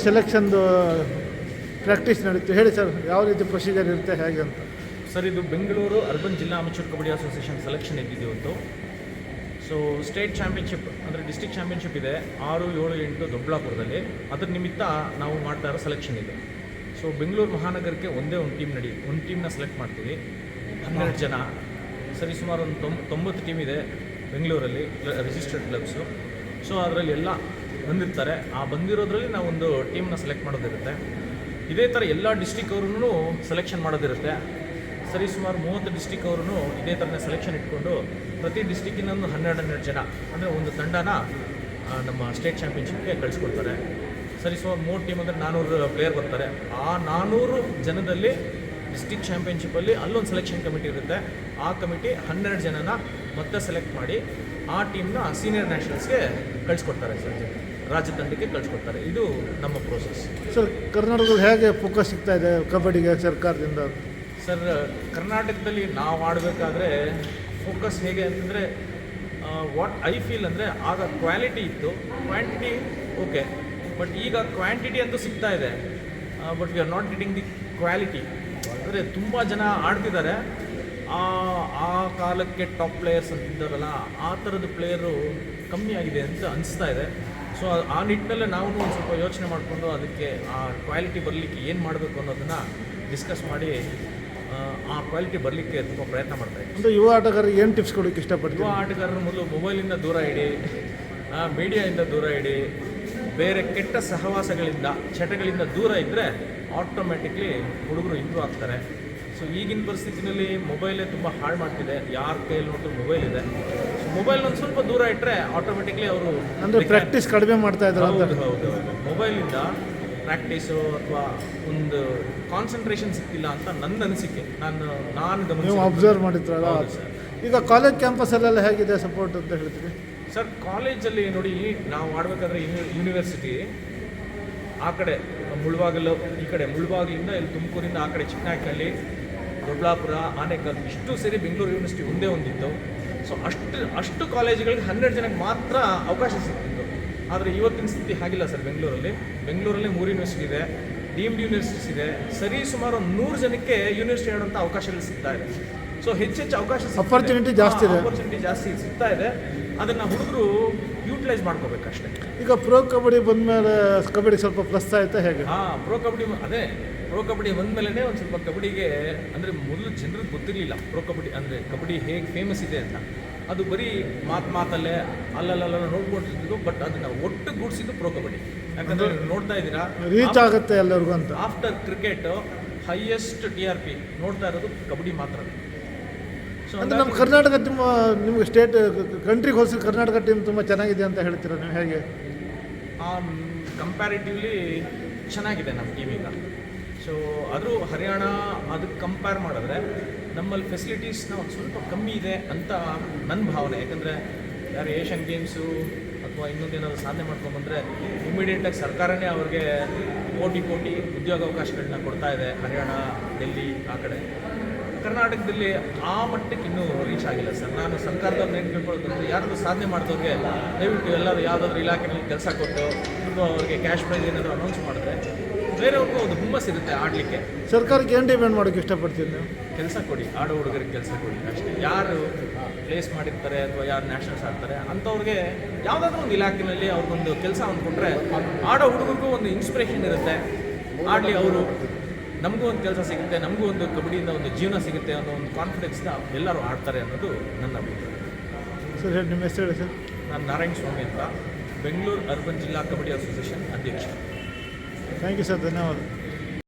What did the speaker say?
ಸೆಲೆಕ್ಷನ್ದು practice ನಡೀತು. ಹೇಳಿ sir, ಯಾವ ರೀತಿ ಪ್ರೊಸೀಜರ್ ಇರುತ್ತೆ, ಹೇಗೆ ಅಂತ. ಸರ್, ಇದು ಬೆಂಗಳೂರು ಅರ್ಬನ್ ಜಿಲ್ಲಾ ಅಮಚೂರ್ ಕಬಡ್ಡಿ ಅಸೋಸಿಯೇಷನ್ ಸೆಲೆಕ್ಷನ್ ಇದ್ದಿದ್ದು ಇವತ್ತು. ಸೊ ಸ್ಟೇಟ್ ಚಾಂಪಿಯನ್ಶಿಪ್ ಅಂದರೆ ಡಿಸ್ಟಿಕ್ ಚಾಂಪಿಯನ್ಶಿಪ್ ಇದೆ, ಆರು, ಏಳು, ಎಂಟು ದೊಡ್ಡಬಳ್ಳಾಪುರದಲ್ಲಿ. ಅದ್ರ ನಿಮಿತ್ತ ನಾವು ಮಾಡ್ತಾ ಇರೋ ಸೆಲೆಕ್ಷನ್ ಇದೆ. ಸೊ ಬೆಂಗಳೂರು ಮಹಾನಗರಕ್ಕೆ ಒಂದೇ ಒಂದು ಟೀಮ್ ನಡಿ, ಒಂದು ಟೀಮ್ನ ಸೆಲೆಕ್ಟ್ ಮಾಡ್ತೀವಿ. ಹನ್ನೆರಡು ಜನ. ಸರಿ, ಸುಮಾರು ಒಂದು ತೊಂಬ, ತೊಂಬತ್ತು ಟೀಮ್ ಇದೆ ಬೆಂಗಳೂರಲ್ಲಿ ರಿಜಿಸ್ಟರ್ಡ್ ಕ್ಲಬ್ಸು ಸೊ ಅದರಲ್ಲಿ ಎಲ್ಲ ಬಂದಿರ್ತಾರೆ. ಆ ಬಂದಿರೋದ್ರಲ್ಲಿ ನಾವು ಒಂದು ಟೀಮ್ನ ಸೆಲೆಕ್ಟ್ ಮಾಡೋದಿರುತ್ತೆ. ಇದೇ ಥರ ಎಲ್ಲ ಡಿಸ್ಟಿಕ್ ಅವ್ರೂ ಸೆಲೆಕ್ಷನ್ ಮಾಡೋದಿರುತ್ತೆ. ಸರಿ, ಸುಮಾರು ಮೂವತ್ತು ಡಿಸ್ಟಿಕ್ ಅವ್ರೂ ಇದೇ ಥರನೇ ಸೆಲೆಕ್ಷನ್ ಇಟ್ಕೊಂಡು ಪ್ರತಿ ಡಿಸ್ಟಿಕ್ಕಿನೊಂದು ಹನ್ನೆರಡು ಹನ್ನೆರಡು ಜನ ಅಂದರೆ ಒಂದು ತಂಡನ ನಮ್ಮ ಸ್ಟೇಟ್ ಚಾಂಪಿಯನ್ಶಿಪ್ಗೆ ಕಳಿಸ್ಕೊಡ್ತಾರೆ. ಸರಿ, ಸುಮಾರು ಮೂರು ಟೀಮ್ ಅಂದರೆ ನಾನ್ನೂರು ಪ್ಲೇಯರ್ ಬರ್ತಾರೆ. ಆ ನಾನ್ನೂರು ಜನದಲ್ಲಿ ಡಿಸ್ಟಿಕ್ ಚಾಂಪಿಯನ್ಶಿಪ್ಪಲ್ಲಿ ಅಲ್ಲೊಂದು ಸೆಲೆಕ್ಷನ್ ಕಮಿಟಿ ಇರುತ್ತೆ. ಆ ಕಮಿಟಿ ಹನ್ನೆರಡು ಜನನ ಮತ್ತೆ ಸೆಲೆಕ್ಟ್ ಮಾಡಿ ಆ ಟೀಮ್ನ ಸೀನಿಯರ್ ನ್ಯಾಷನಲ್ಸ್ಗೆ ಕಳಿಸ್ಕೊಡ್ತಾರೆ ಸರ್ ರಾಜ್ಯ ತಂಡಕ್ಕೆ ಕಳಿಸ್ಕೊಡ್ತಾರೆ. ಇದು ನಮ್ಮ ಪ್ರೋಸೆಸ್ ಸರ್ ಕರ್ನಾಟಕದಲ್ಲಿ ಹೇಗೆ ಫೋಕಸ್ ಸಿಗ್ತಾ ಇದೆ ಕಬಡ್ಡಿಗೆ ಸರ್ಕಾರದಿಂದ? ಸರ್ ಕರ್ನಾಟಕದಲ್ಲಿ ನಾವು ಆಡಬೇಕಾದ್ರೆ ಫೋಕಸ್ ಹೇಗೆ ಅಂತಂದರೆ ವಾಟ್ ಐ ಫೀಲ್ ಅಂದರೆ ಆಗ ಕ್ವಾಲಿಟಿ ಇತ್ತು. ಕ್ವಾಂಟಿಟಿ ಓಕೆ ಬಟ್ ಈಗ ಕ್ವಾಂಟಿಟಿ ಅಂತೂ ಸಿಗ್ತಾ ಇದೆ. But we are not getting the quality ಅಂದರೆ ತುಂಬ ಜನ ಆಡ್ತಿದ್ದಾರೆ. ಆ ಆ ಕಾಲಕ್ಕೆ ಟಾಪ್ ಪ್ಲೇಯರ್ಸ್ ಅಂತಿದ್ದಾರಲ್ಲ ಆ ಥರದ ಪ್ಲೇಯರು ಕಮ್ಮಿ ಆಗಿದೆ ಅಂತ ಅನಿಸ್ತಾ ಇದೆ. ಸೊ ಆ ನಿಟ್ಟಿನಲ್ಲೇ ನಾವು ಒಂದು ಸ್ವಲ್ಪ ಯೋಚನೆ ಮಾಡಿಕೊಂಡು ಅದಕ್ಕೆ ಆ ಕ್ವಾಲಿಟಿ ಬರಲಿಕ್ಕೆ ಏನು ಮಾಡಬೇಕು ಅನ್ನೋದನ್ನು ಡಿಸ್ಕಸ್ ಮಾಡಿ ಆ, ಕ್ವಾಲಿಟಿ ಬರಲಿಕ್ಕೆ ತುಂಬ ಪ್ರಯತ್ನ ಮಾಡ್ತಾ ಇದ್ದೀವಿ. ಅಂದರೆ ಯುವ ಆಟಗಾರರಿಗೆ ಏನು ಟಿಪ್ಸ್ ಕೊಡೋಕ್ಕೆ ಯುವ ಆಟಗಾರರ ಆಟಗಾರರು ಮೊದಲು ಮೊಬೈಲಿಂದ ದೂರ ಇಡಿ ಮೀಡಿಯಾಯಿಂದ ದೂರ ಇಡಿ ಬೇರೆ ಕೆಟ್ಟ ಸಹವಾಸಗಳಿಂದ ಚಟಗಳಿಂದ ದೂರ ಇದ್ದರೆ ಆಟೋಮೆಟಿಕ್ಲಿ ಹುಡುಗರು ಇಂಪ್ರೂವ್ ಆಗ್ತಾರೆ. ಸೊ ಈಗಿನ ಪರಿಸ್ಥಿತಿನಲ್ಲಿ ಮೊಬೈಲೇ ತುಂಬ ಹಾಳು ಮಾಡ್ತಿದೆ. ಯಾರ ಕೈಯಲ್ಲಿ ನೋಡಿದ್ರು ಮೊಬೈಲ್ ಇದೆ. ಸೊ ಮೊಬೈಲ್ ಒಂದು ಸ್ವಲ್ಪ ದೂರ ಇಟ್ಟರೆ ಆಟೋಮೆಟಿಕ್ಲಿ ಅವರು ಅಂದರೆ ಪ್ರಾಕ್ಟೀಸ್ ಕಡಿಮೆ ಮಾಡ್ತಾ ಇದ್ದಾರೆ ಹೌದು ಹೌದು ಹೌದು. ಮೊಬೈಲಿಂದ ಪ್ರಾಕ್ಟೀಸು ಅಥವಾ ಒಂದು ಕಾನ್ಸಂಟ್ರೇಷನ್ ಸಿಕ್ತಿಲ್ಲ ಅಂತ ನನ್ನ ಅನಿಸಿಕೆ. ನಾನು ನಾನು ಗಮನ ಅಬ್ಸರ್ವ್ ಮಾಡಿದ್ರಲ್ಲ. ಈಗ ಕಾಲೇಜ್ ಕ್ಯಾಂಪಸಲ್ಲೆಲ್ಲ ಹೇಗಿದೆ ಸಪೋರ್ಟ್ ಅಂತ ಹೇಳ್ತೀವಿ ಸರ್ ಕಾಲೇಜಲ್ಲಿ ನೋಡಿ ನಾವು ಆಡಬೇಕಾದ್ರೆ ಯೂನಿವರ್ಸಿಟಿ ಆ ಕಡೆ ಮುಳ್ಬಾಗಿಲು ಈ ಕಡೆ ಮುಳ್ಬಾಗಿಲಿಂದ ಇಲ್ಲಿ ತುಮಕೂರಿಂದ ಆ ಕಡೆ ಚಿಕ್ಕನಾಯಕನಹಳ್ಳಿ ದೊಡ್ಡಬಳ್ಳಾಪುರ ಆನೇಕಲ್ ಇಷ್ಟು ಸೇರಿ ಬೆಂಗಳೂರು ಯೂನಿವರ್ಸಿಟಿ ಒಂದೇ ಒಂದಿತ್ತು. ಸೊ ಅಷ್ಟು ಅಷ್ಟು ಕಾಲೇಜುಗಳಿಗೆ ಹನ್ನೆರಡು ಜನಕ್ಕೆ ಮಾತ್ರ ಅವಕಾಶ ಸಿಗ್ತಿತ್ತು ಆದರೆ ಇವತ್ತಿನ ಸ್ಥಿತಿ ಹಾಗಿಲ್ಲ ಸರ್ ಬೆಂಗಳೂರಲ್ಲಿ. ಬೆಂಗಳೂರಲ್ಲಿ ಮೂರು ಯೂನಿವರ್ಸಿಟಿ ಇದೆ ಡೀಮ್ಡ್ ಯೂನಿವರ್ಸಿಟೀಸ್ ಇದೆ. ಸರಿ ಸುಮಾರು ಒಂದು ನೂರು ಜನಕ್ಕೆ ಯೂನಿವರ್ಸಿಟಿ ಆಡುವಂಥ ಅವಕಾಶಗಳು ಸಿಗ್ತಾ ಇದೆ. ಸೊ ಹೆಚ್ಚೆಚ್ಚು ಅವಕಾಶ ಅಪರ್ಚುನಿಟಿ ಜಾಸ್ತಿ ಇದೆ. ಅಪರ್ಚುನಿಟಿ ಜಾಸ್ತಿ ಸಿಗ್ತಾ ಇದೆ. ಅದನ್ನು ಹುಡುಗರು ಯೂಟಿಲೈಸ್ ಮಾಡ್ಕೋಬೇಕಷ್ಟೇ ಈಗ ಪ್ರೋ ಕಬಡ್ಡಿ ಬಂದಮೇಲೆ ಕಬಡ್ಡಿ ಸ್ವಲ್ಪ ಪ್ಲಸ್ ಆಯ್ತಾ ಹೇಗೆ? ಹಾಂ ಪ್ರೋ ಕಬಡ್ಡಿ ಅದೇ ಪ್ರೋ ಕಬಡ್ಡಿ ಬಂದಮೇಲೆ ಒಂದು ಸ್ವಲ್ಪ ಕಬಡ್ಡಿಗೆ ಅಂದರೆ ಮೊದಲು ಜನರಿಗೆ ಗೊತ್ತಿರಲಿಲ್ಲ ಪ್ರೋ ಕಬಡ್ಡಿ ಅಂದರೆ ಕಬಡ್ಡಿ ಹೇಗೆ ಫೇಮಸ್ ಇದೆ ಅಂತ. ಅದು ಬರೀ ಮಾತು ಮಾತಲ್ಲೇ ಅಲ್ಲಲ್ಲ ನೋಡ್ಕೊಂಡಿದ್ರು ಬಟ್ ಅದನ್ನು ಒಟ್ಟು ಗೂಡಿಸಿದ್ದು ಪ್ರೋ ಕಬಡ್ಡಿ. ಯಾಕಂದರೆ ನೋಡ್ತಾ ಇದ್ದೀರಾ? ರೀಚ್ ಆಗುತ್ತೆ ಎಲ್ಲರಿಗೂ ಅಂತ. After cricket highest T R P ನೋಡ್ತಾ ಇರೋದು ಕಬಡ್ಡಿ ಮಾತ್ರ. ಅಂದರೆ ನಮ್ಮ ಕರ್ನಾಟಕ ತುಂಬ ನಿಮಗೆ ಸ್ಟೇಟ್ ಕಂಟ್ರಿಗೆ ಹೋಲಿಸಿ ಕರ್ನಾಟಕ ಟೀಮ್ ತುಂಬ ಚೆನ್ನಾಗಿದೆ ಅಂತ ಹೇಳ್ತೀರಾ ನೀವು? ಹೇಗೆ? ಕಂಪ್ಯಾರಿಟಿವ್ಲಿ ಚೆನ್ನಾಗಿದೆ ನಮ್ಮ ಟೀಮ್ ಈಗ. ಸೊ ಆದರೂ ಹರಿಯಾಣ ಅದಕ್ಕೆ ಕಂಪೇರ್ ಮಾಡಿದ್ರೆ ನಮ್ಮಲ್ಲಿ ಫೆಸಿಲಿಟೀಸ್ನ ಒಂದು ಸ್ವಲ್ಪ ಕಮ್ಮಿ ಇದೆ ಅಂತ ನನ್ನ ಭಾವನೆ. ಯಾಕಂದರೆ ಯಾರು ಏಷ್ಯನ್ ಗೇಮ್ಸು ಅಥವಾ ಇನ್ನೊಂದೇನಾದ್ರು ಸಾಧನೆ ಮಾಡ್ಕೊಂಡ್ಬಂದರೆ ಇಮಿಡಿಯೇಟಾಗಿ ಸರ್ಕಾರನೇ ಅವ್ರಿಗೆ ಕೋಟಿ ಕೋಟಿ ಉದ್ಯೋಗಾವಕಾಶಗಳನ್ನ ಕೊಡ್ತಾ ಇದೆ ಹರಿಯಾಣ ಡೆಲ್ಲಿ ಆ ಕಡೆ. ಕರ್ನಾಟಕದಲ್ಲಿ ಆ ಮಟ್ಟಕ್ಕೆ ಇನ್ನೂ ರೀಚ್ ಆಗಿಲ್ಲ ಸರ್. ನಾನು ಸರ್ಕಾರದವ್ರನ್ನ ಏನು ಕೇಳ್ಕೊಳ್ಬೇಕಂದ್ರೆ ಯಾರಾದರೂ ಸಾಧನೆ ಮಾಡಿದವ್ರಿಗೆ ದಯವಿಟ್ಟು ಎಲ್ಲರೂ ಯಾವುದಾದ್ರೂ ಇಲಾಖೆಯಲ್ಲಿ ಕೆಲಸ ಕೊಟ್ಟು ಅಥವಾ ಅವ್ರಿಗೆ ಕ್ಯಾಶ್ ಪ್ರೈಸ್ ಏನಾದರೂ ಅನೌನ್ಸ್ ಮಾಡಿದ್ರೆ ಬೇರೆಯವ್ರಿಗೂ ಒಂದು ಹುಮ್ಮಸ್ ಇರುತ್ತೆ ಆಡಲಿಕ್ಕೆ. ಸರ್ಕಾರಕ್ಕೆ ಏನು ಡಿಮ್ಯಾಂಡ್ ಮಾಡೋಕ್ಕೆ ಇಷ್ಟಪಡ್ತೀನಿ ನೀವು? ಕೆಲಸ ಕೊಡಿ ಆಡೋ ಹುಡುಗರಿಗೆ ಕೆಲಸ ಕೊಡಿ ಅಷ್ಟೇ. ಯಾರು ಪ್ಲೇಸ್ ಮಾಡಿರ್ತಾರೆ ಅಥವಾ ಯಾರು ನ್ಯಾಷನಲ್ಸ್ ಆಡ್ತಾರೆ ಅಂಥವ್ರಿಗೆ ಯಾವುದಾದ್ರೂ ಒಂದು ಇಲಾಖೆಯಲ್ಲಿ ಅವ್ರಿಗೊಂದು ಕೆಲಸ ಅಂದ್ಕೊಂಡ್ರೆ ಆಡೋ ಹುಡುಗರಿಗೂ ಒಂದು ಇನ್ಸ್ಪಿರೇಷನ್ ಇರುತ್ತೆ. ಆಡಲಿ ಅವರು ನಮಗೂ ಒಂದು ಕೆಲಸ ಸಿಗುತ್ತೆ ನಮಗೂ ಒಂದು ಕಬಡ್ಡಿಯಿಂದ ಒಂದು ಜೀವನ ಸಿಗುತ್ತೆ ಅನ್ನೋ ಒಂದು ಕಾನ್ಫಿಡೆನ್ಸ್ನ ಎಲ್ಲರೂ ಆಡ್ತಾರೆ ಅನ್ನೋದು ನನ್ನ ಅಭಿಪ್ರಾಯ. ಸರ್ ಹೇಳಿ ನಿಮ್ಮ ಹೆಸರು ಹೇಳಿ ಸರ್. ನಾನು ನಾರಾಯಣ ಸ್ವಾಮಿ ಅಂತ. ಬೆಂಗಳೂರು ಅರ್ಬನ್ ಜಿಲ್ಲಾ ಕಬಡ್ಡಿ ಅಸೋಸಿಯೇಷನ್ ಅಧ್ಯಕ್ಷ. ಥ್ಯಾಂಕ್ ಯು ಸರ್ ಧನ್ಯವಾದ.